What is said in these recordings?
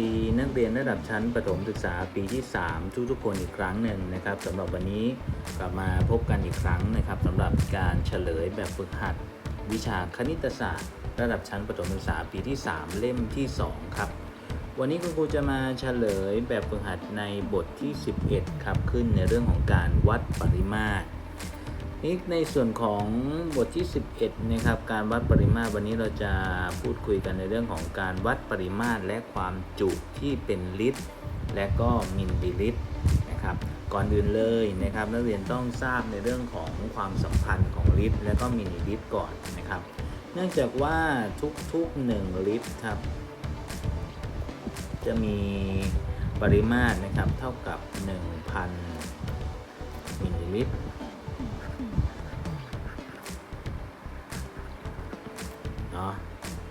ดี นักเรียนระดับชั้นประถมศึกษาปีที่3ทุกทุกๆคนอีกครั้งหนึ่งนะครับสำหรับวันนี้กลับมาพบกันอีกครั้งนะครับสำหรับการเฉลยแบบฝึกหัด วิชาคณิตศาสตร์ ระดับชั้นประถมศึกษาปีที่ 3 เล่มที่ 2 ครับ วันนี้คุณครูจะมาเฉลยแบบฝึกหัดในบทที่ 11 ครับขึ้นในเรื่องของการวัดปริมาตร นี่ในส่วนของบทที่ 11 นะครับ การวัดปริมาตรวันนี้เราจะพูดคุยกันในเรื่องของการวัดปริมาตรและความจุที่เป็นลิตร และก็มิลลิลิตรนะครับ ก่อนอื่นเลยนะครับนักเรียนต้องทราบในเรื่องของความสัมพันธ์ของลิตร และก็มิลลิลิตรก่อนนะครับ เนื่องจากว่าทุกๆ 1 ลิตรครับ จะมีปริมาตรนะครับเท่ากับ 1,000 มิลลิลิตร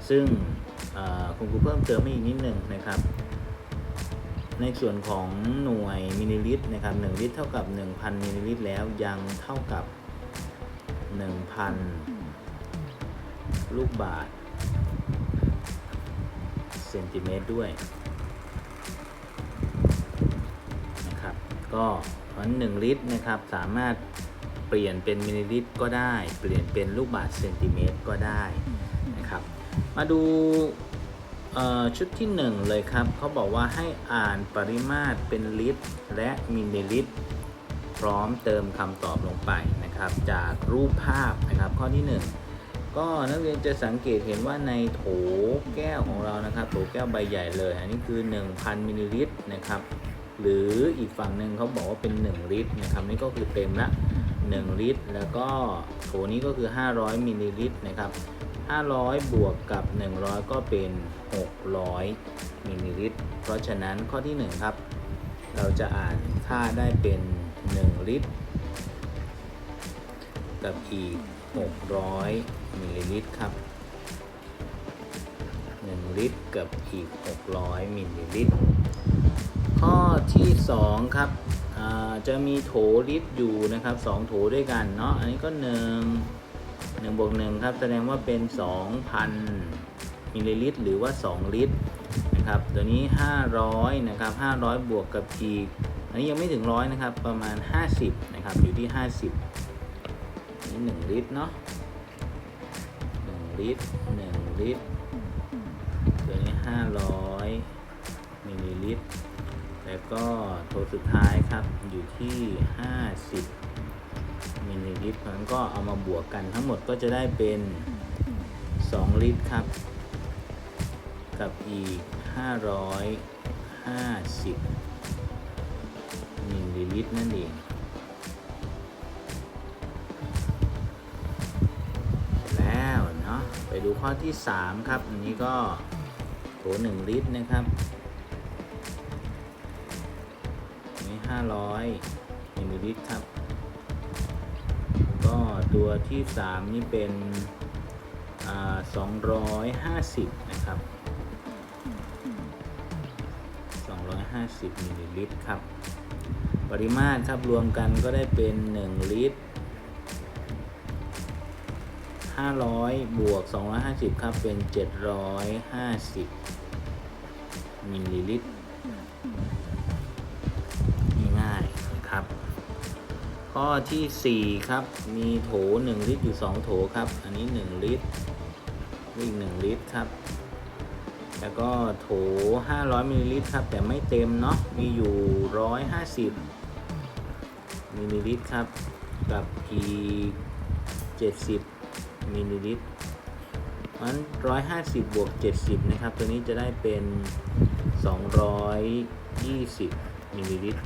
ซึ่งคุณครูเพิ่มเติมอีกนิดหนึ่งนะครับ ในส่วนของหน่วยมิลลิลิตรนะครับ1ลิตรเท่ากับ 1,000มิลลิลิตรแล้วยังเท่ากับ 1,000 ลูกบาทเซนติเมตรด้วยนะครับก็เพราะฉะนั้น1ลิตรนะครับสามารถเปลี่ยนเป็นมิลลิลิตรก็ได้ เปลี่ยนเป็นลูกบาทเซนติเมตรก็ได้นะครับ มาดูชุดที่ 1 เลยครับ เขาบอกว่าให้อ่านปริมาตรเป็นลิตร และมิลลิลิตร พร้อมเติมคำตอบลงไปนะครับ จากรูปภาพนะครับ ข้อที่ 1 ก็นักเรียนจะสังเกตเห็นว่าในโถแก้วของเรานะครับโถแก้วใบใหญ่เลย อันนี้คือ 1,000มิลลิลิตรนะครับ หรืออีกฝั่งหนึ่งเขาบอกว่าเป็น 1 ลิตรนะครับนี่ก็คือเต็มละ 1 ลิตร แล้วก็โถนี้ก็คือ 500มิลลิลิตรนะครับ 500 บวกกับ 100 ก็เป็น 600มิลลิลิตร เพราะฉะนั้นข้อที่ 1 ครับ เราจะอ่านค่าได้เป็น 1 ลิตร กับอีก 600มิลลิลิตรครับ 1 ลิตรกับอีก 600มิลลิลิตร ข้อที่ 2 ครับ จะมีโถลิตรอยู่นะครับ2โถด้วยกันเนาะอันนี้ก็1 1บวก1ครับแสดงว่าเป็น 2,000มิลลิลิตรหรือว่า 2 ลิตรนะครับตัวนี้ 500นะครับ500 บวกกับอีกอันนี้ยังไม่ถึงร้อยนะครับประมาณ 50นะครับอยู่ที่ 50นี่ 1 ลิตรเนาะ1ลิตร1ลิตรตัวนี้ 500มิลลิลิตร แล้วก็โถสุดท้ายครับอยู่ที่ 50มิลลิลิตรนั้นก็เอามาบวกกันทั้งหมดก็จะได้เป็น 2 ลิตรครับ กับอีก 550มิลลิลิตรนั่นเองแล้วเนาะไปดูข้อที่ 3 ครับ อันนี้ก็โถ1ลิตรนะครับ 500มิลลิลิตรครับ ก็ตัวที่ 3 นี่เป็นอ่า250 นะครับ 250มิลลิลิตรครับ ปริมาตรครับรวมกันก็ได้เป็น 1 ลิตร 500 บวก 250 ครับ เป็น 750มิลลิลิตร ข้อทีสี่ 4 ครับ มีโถ 1 ลิตรอยู่ 2 โถครับ อันนี้ 1 ลิตรอีก 1 ลิตรครับ แล้วก็โถ 500มิลลิลิตรครับ แต่ไม่เต็มเนาะมีอยู่ 150มิลลิลิตรครับ กับอีก70มิลลิลิตรมัน150 บวก 70 นะครับ ตัวนี้จะได้เป็น 220มิลลิลิตร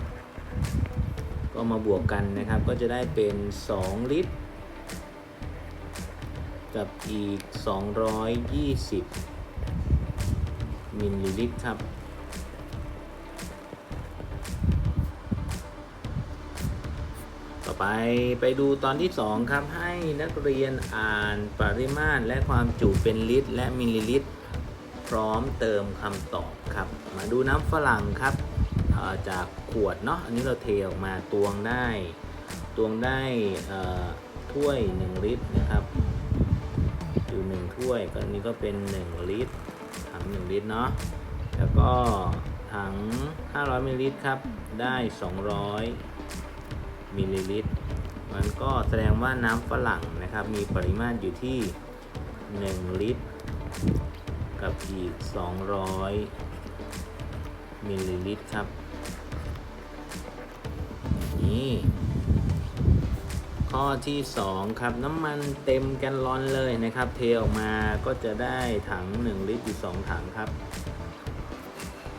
ก็มาบวกกันนะครับ ก็จะได้เป็น 2 ลิตร กับอีก 220 มิลลิลิตรครับ ต่อไปไปดูตอนที่ 2 ครับ ให้นักเรียนอ่านปริมาตรและความจุเป็นลิตร และมิลลิลิตร พร้อมเติมคำตอบครับ มาดูน้ำฝรั่งครับ จากขวดเนาะอันนี้เราเทออกมาตวงได้ตวงได้ถ้วย 1 ลิตรนะครับ อยู่ 1 ถ้วยก็อันนี้ก็เป็น 1 ลิตรถัง1ลิตรเนาะแล้วก็ถัง 500มิลลิลิตรครับได้ 200มิลลิลิตรมันก็แสดงว่าน้ำฝรั่งนะครับ มีปริมาตรอยู่ที่ 1 ลิตร กับอีก 200 มิลลิลิตรครับ นี่ ข้อที่ 2 ครับน้ำมันเต็มแกลลอนเลยนะครับ เทออกมาก็จะได้ถัง 1 ลิตรอยู่2ถังครับ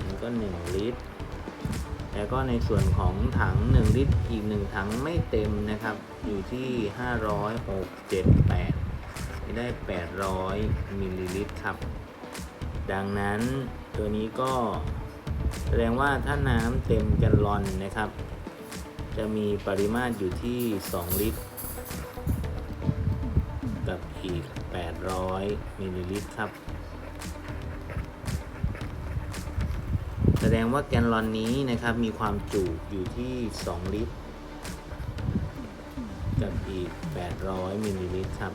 นี่ก็ 1 ลิตรแล้วก็ในส่วนของถัง 1 ลิตรอีก 1 ถังไม่เต็มนะครับ อยู่ที่ 5678ได้ 800 มิลลิลิตรครับ ดังนั้นตัวนี้ก็ แสดงว่าถ้าน้ำเต็มแกลลอนนะครับ จะมีปริมาตรอยู่ที่ 2 ลิตร กับอีก 800 มิลลิลิตรครับ แสดงว่าแกนลอนนี้นะครับมีความจุอยู่ที่ 2 ลิตร กับอีก 800 มิลลิลิตรครับ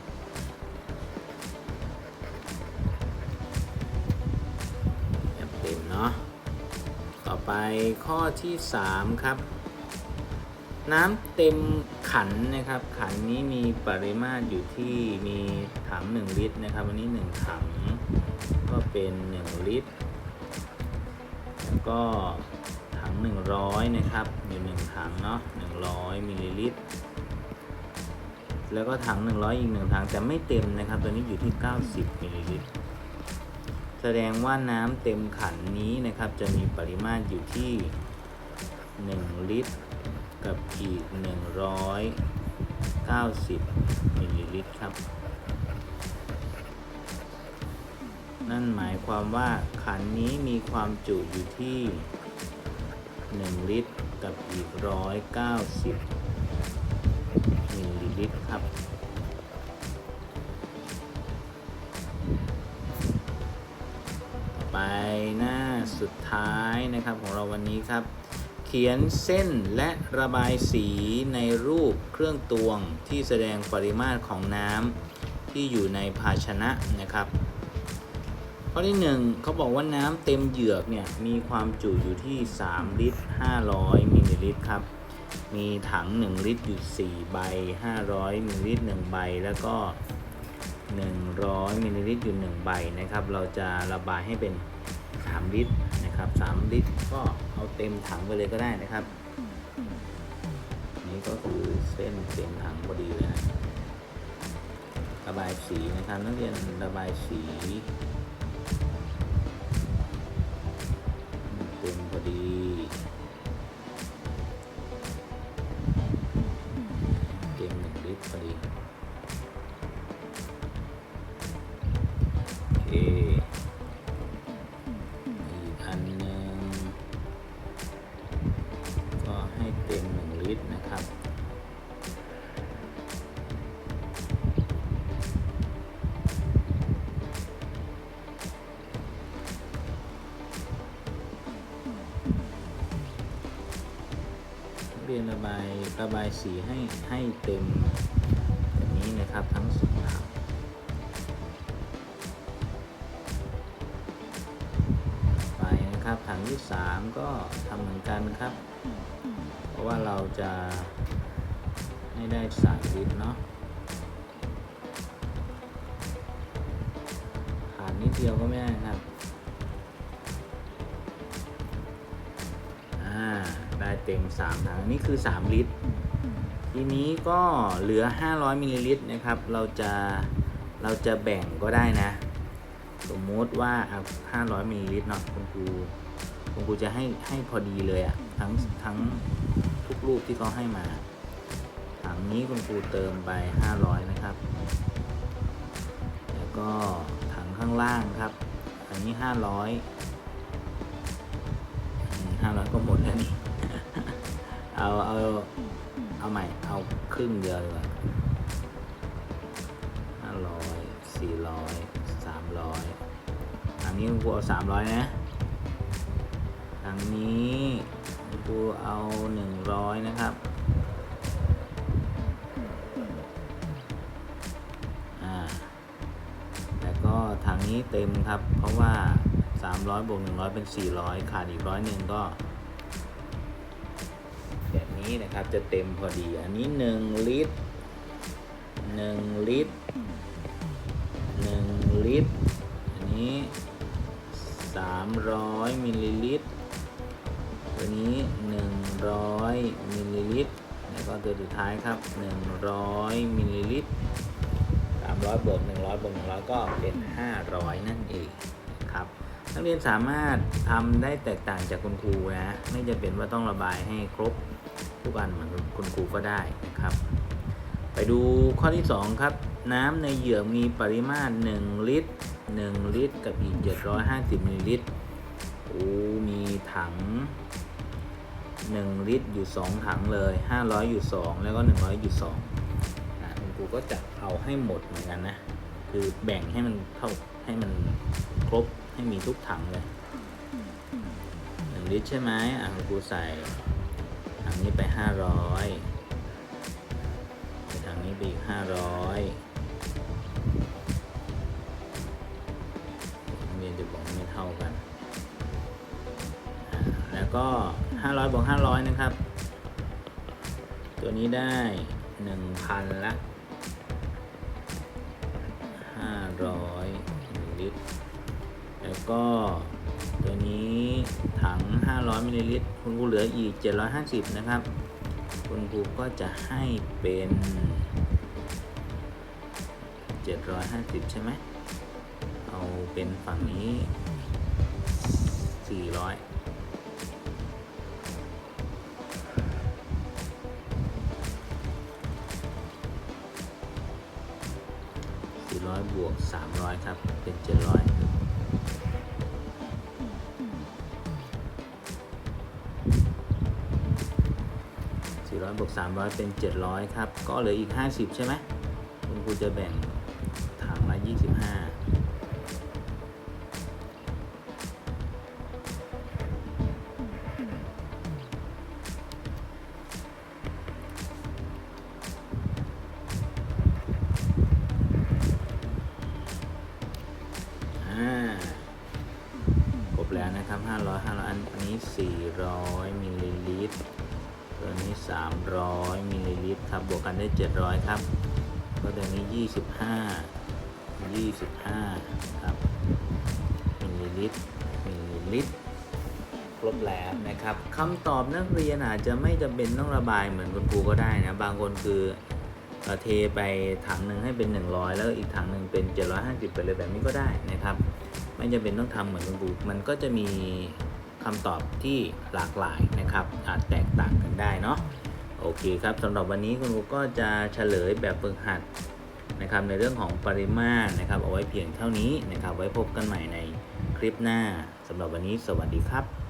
เต็มเนาะ ไปข้อที่ 3 ครับ น้ำเต็มขันนะครับ ขันนี้มีปริมาตรอยู่ที่มีถัง 1 ลิตรนะครับวันนี้ 1 ถัง ก็เป็น 1 ลิตร แล้วก็ถัง 100 นะครับอยู่1ถังเนาะ100มิลลิลิตรแล้วก็ถัง 100 อีก 1 ถังแต่ไม่เต็มนะครับ ตัวนี้อยู่ที่ 90มิลลิลิตร แสดงว่าน้ำเต็มขันนี้นะครับ จะมีปริมาตรอยู่ที่ 1 ลิตร กับอีก 190มิลลิลิตรครับ นั่นหมายความว่าขันนี้มีความจุอยู่ที่ 1 ลิตร กับอีก 190มิลลิลิตรครับ สุดท้ายนะครับของเราวันนี้ครับ เขียนเส้นและระบายสีในรูปเครื่องตวงที่แสดงปริมาตรของน้ำที่อยู่ในภาชนะนะครับ ข้อที่หนึ่งเขาบอกว่าน้ำเต็มเหยือกเนี่ยมีความจุอยู่ที่ 3 ลิตร 500 มิลลิลิตรครับมีถัง 1 ลิตรอยู่ 4 ใบ 500 มิลลิลิตร 1 ใบ แล้วก็ 100 มิลลิลิตรอยู่ 1 ใบนะครับ เราจะระบายให้เป็น 3 ลิตรนะครับ 3 ลิตรก็เอาเต็มถังไปเลยก็ได้นะครับ นี่ก็คือเส้นเต็มถังพอดีเลยนะระบายสีนะครับนักเรียนระบายสี ระบายสีให้ให้เต็มแบบนี้นะครับทั้งสองถังไปนะครับถังที่3ก็ทำเหมือนกันครับ เพราะว่าเราจะให้ได้สามลิตรเนาะขาดนิดเดียวก็ไม่ได้นะครับ เต็ม3ถังอันนี้คือ 3 ลิตร ทีนี้ก็เหลือ 500มิลลิลิตรนะครับ เราจะเราจะแบ่งก็ได้นะ สมมติว่าเอา500มิลลิลิตรเนาะคุณครูคุณครูจะให้ให้พอดีเลยอะทั้งทั้งทุกรูปที่เขาให้มาถังนี้คุณครูเติมไป 500 นะครับ แล้วก็ถังข้างล่างครับ อันนี้ 500ห้าร้อยก็หมดแล้วนี่ เอาเอาเอาใหม่ เอาครึ่งเดียวดีกว่าห้าร้อยสี่ร้อยสามร้อยอันนี้คุณครูเอาสามร้อยนะทางนี้คุณครูเอาหนึ่งร้อยนะครับ อ่าแล้วนี้เต็มครับ เพราะว่า 300บวก100 เป็น 400 ขาดอีกร้อยหนึ่งก็ นี้นะครับ จะเต็มพอดี อันนี้ 1 ลิตร 1 ลิตร 1 ลิตร อันนี้ 300มิลลิลิตร ตัวนี้ 100มิลลิลิตร แล้วก็ตัวสุดท้ายครับ 100มิลลิลิตร300บวก100บวก100 ก็เป็น 500 นั่นเองครับนักเรียนสามารถทำได้แตกต่างจากคุณครูนะ ไม่จำเป็นว่าต้องระบายให้ครบ ทุกอันเหมือนคุณครูก็ได้นะครับ ไปดูข้อที่ 2 ครับ น้ำในเหยื่อมีปริมาตร 1 ลิตร 1 ลิตร กับอีก 750มิลลิลิตรโอ้มีถัง 1 ลิตรอยู่ 2 ถังเลย 500 อยู่ 2 แล้วก็ 100 อยู่2อะคุณครูก็จะเอาให้หมดเหมือนกันนะ คือแบ่งให้มันเท่าให้มันครบให้มีทุกถังเลย 1 ลิตรใช่ไหมอะคุณครูใส่ ถังนี้ไป500ไปทางนี้ไปอีกห้าร้อยเรียนจะบอกไม่เท่ากัน แล้วก็ห้าร้อยบวกห้าร้อยนะครับ ตัวนี้ได้หนึ่งพันละห้าร้อยลิตร แล้วก็ ตัวนี้ถัง 500มิลลิลิตรคุณครูเหลืออีก 750 นะครับ คุณครูก็จะให้เป็น 750 ใช่ไหม เอาเป็นฝั่งนี้ 400 400บวก300ครับ เป็น700 400บวก300 เป็น 700 ครับ ก็เหลืออีก 50 ใช่ไหมคุณครูจะแบ่งถังละ 25อ่าครบแล้วนะครับ 500 500 อันนี้ 400 มิลลิลิตร ตัวนี้ 300มิลลิลิตรครับ บวกกันได้ 700 ครับ ก็ตัวนี้ 25 25 ครับมิลลิลิตรมิลลิลิตรครบแล้วนะครับคำตอบนักเรียนอาจจะไม่จำเป็นต้องระบายเหมือนคุณครูก็ได้นะ บางคนคือเทไปถังหนึ่งให้เป็น 100 แล้วอีกถังหนึ่งเป็น 750 ไปเลยแบบนี้ก็ได้นะครับ ไม่จำเป็นต้องทำเหมือนคุณครูมันก็จะมี คำตอบที่หลากหลายนะครับ อาจแตกต่างกันได้เนาะโอเคครับสำหรับวันนี้คุณครูก็จะเฉลยแบบฝึกหัดนะครับในเรื่องของปริมาตรนะครับ เอาไว้เพียงเท่านี้นะครับ ไว้พบกันใหม่ในคลิปหน้าสำหรับวันนี้สวัสดีครับ